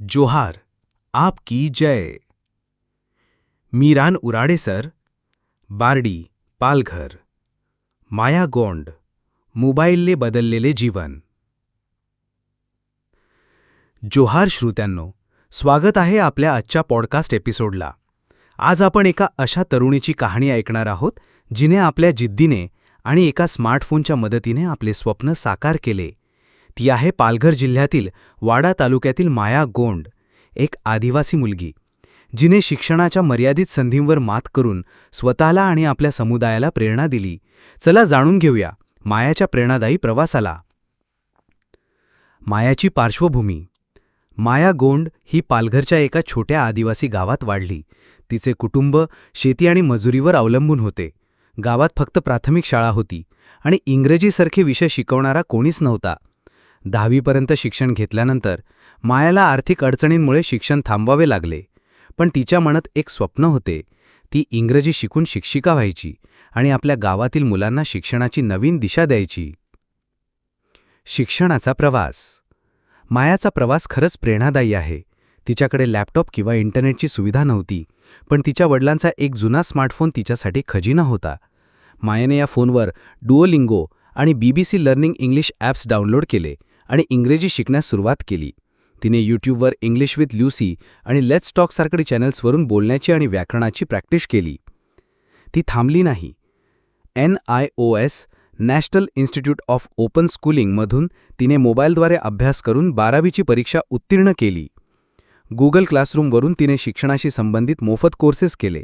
जोहार आप की जय। मीरान उराडे सर बारडी पालघर। माया गोंड मोबाईलने बदललेले जीवन। जोहार श्रोत्यांनो स्वागत आहे आपल्या आजच्या पॉडकास्ट एपिसोडला. आज आपण एका अशा तरुणीची कहाणी ऐकणार आहोत जिने आपल्या जिद्दीने आणि एका स्मार्टफोनच्या मदतीने आपले स्वप्न साकार केले. ती आहे पालघर जिल्ह्यातील वाडा तालुक्यातील माया गोंड एक आदिवासी मुलगी. जिने शिक्षणाच्या मर्यादित संधींवर मात करून स्वतःला आणि आपल्या समुदायाला प्रेरणा दिली. चला जाणून घेऊया मायाच्या प्रेरणादायी प्रवासाला. मायाची पार्श्वभूमी. माया गोंड ही पालघरच्या एका छोट्या आदिवासी गावात वाढली. तिचे कुटुंब शेती आणि मजुरीवर अवलंबून होते. गावात फक्त प्राथमिक शाळा होती आणि इंग्रजीसारखे विषय शिकवणारा कोणीच नव्हता. दहावीपर्यंत शिक्षण घेतल्यानंतर मायाला आर्थिक अडचणींमुळे शिक्षण थांबवावे लागले. पण तिच्या मनात एक स्वप्न होते. ती इंग्रजी शिकून शिक्षिका व्हायची आणि आपल्या गावातील मुलांना शिक्षणाची नवीन दिशा द्यायची. शिक्षणाचा प्रवास. मायाचा प्रवास खरंच प्रेरणादायी आहे. तिच्याकडे लॅपटॉप किंवा इंटरनेटची सुविधा नव्हती पण तिच्या वडिलांचा एक जुना स्मार्टफोन तिच्यासाठी खजिना होता. मायाने या फोनवर डुओलिंगो आणि BBC learning English apps download केले. आणि इंग्रजी शिकण्यास सुरुवात केली. तिने यूट्यूबवर इंग्लिश विथ ल्युसी आणि लेट्स टॉकसारखे चॅनल्सवरून बोलण्याची आणि व्याकरणाची प्रॅक्टिस केली. ती थांबली नाही. N I O S national institute of open स्कूलिंगमधून तिने मोबाईलद्वारे अभ्यास करून बारावीची परीक्षा उत्तीर्ण केली. गुगल क्लासरूमवरून तिने शिक्षणाशी संबंधित मोफत कोर्सेस केले.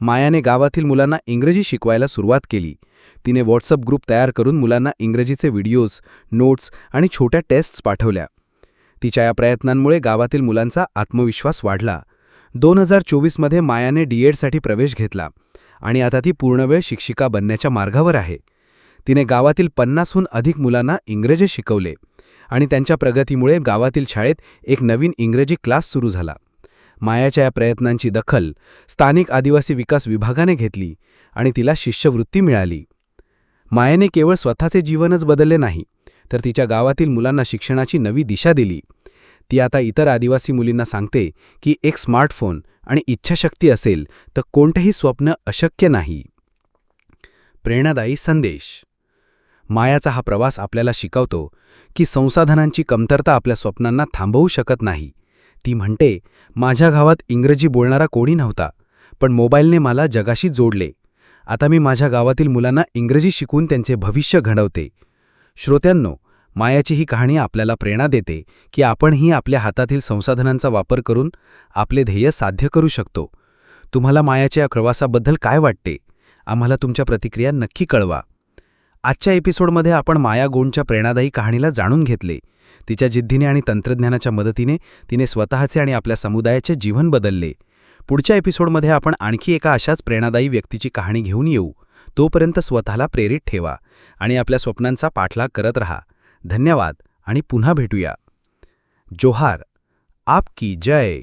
मायाने गावातील मुलांना इंग्रजी शिकवायला सुरुवात केली. तिने व्हॉट्सअप ग्रुप तयार करून मुलांना इंग्रजीचे व्हिडिओज नोट्स आणि छोट्या टेस्ट्स पाठवल्या. तिच्या या प्रयत्नांमुळे गावातील मुलांचा आत्मविश्वास वाढला. दोन हजार चोवीसमध्ये मायाने डीएडसाठी प्रवेश घेतला आणि आता ती पूर्णवेळ शिक्षिका बनण्याच्या मार्गावर आहे. तिने गावातील पन्नासहून अधिक मुलांना इंग्रजी शिकवले आणि त्यांच्या प्रगतीमुळे गावातील शाळेत एक नवीन इंग्रजी क्लास सुरू झाला. मायाच्या या प्रयत्नांची दखल स्थानिक आदिवासी विकास विभागाने घेतली आणि तिला शिष्यवृत्ती मिळाली. मायाने केवळ स्वतःचे जीवनच बदलले नाही तर तिच्या गावातील मुलांना शिक्षणाची नवी दिशा दिली. ती आता इतर आदिवासी मुलींना सांगते की एक स्मार्टफोन आणि इच्छाशक्ती असेल तर कोणतेही स्वप्न अशक्य नाही. प्रेरणादायी संदेश. मायाचा हा प्रवास आपल्याला शिकवतो की संसाधनांची कमतरता आपल्या स्वप्नांना थांबवू शकत नाही. ती म्हणते माझ्या गावात इंग्रजी बोलणारा कोणी नव्हता पण मोबाईलने मला जगाशी जोडले. आता मी माझ्या गावातील मुलांना इंग्रजी शिकून त्यांचे भविष्य घडवते. श्रोत्यांनो मायाची ही कहाणी आपल्याला प्रेरणा देते की आपणही आपल्या हातातील संसाधनांचा वापर करून आपले ध्येय साध्य करू शकतो. तुम्हाला मायाच्या या प्रवासाबद्दल काय वाटते? आम्हाला तुमच्या प्रतिक्रिया नक्की कळवा. आजच्या एपिसोडमध्ये आपण माया गोंडच्या प्रेरणादायी कहाणीला जाणून घेतले. तिच्या जिद्दीने आणि तंत्रज्ञानाच्या मदतीने तिने स्वतःचे आणि आपल्या समुदायाचे जीवन बदलले. पुढच्या एपिसोडमध्ये आपण आणखी एका अशाच प्रेरणादायी व्यक्तीची कहाणी घेऊन येऊ. तोपर्यंत स्वतःला प्रेरित ठेवा आणि आपल्या स्वप्नांचा पाठलाग करत रहा. धन्यवाद आणि पुन्हा भेटूया. जोहार आप की जय.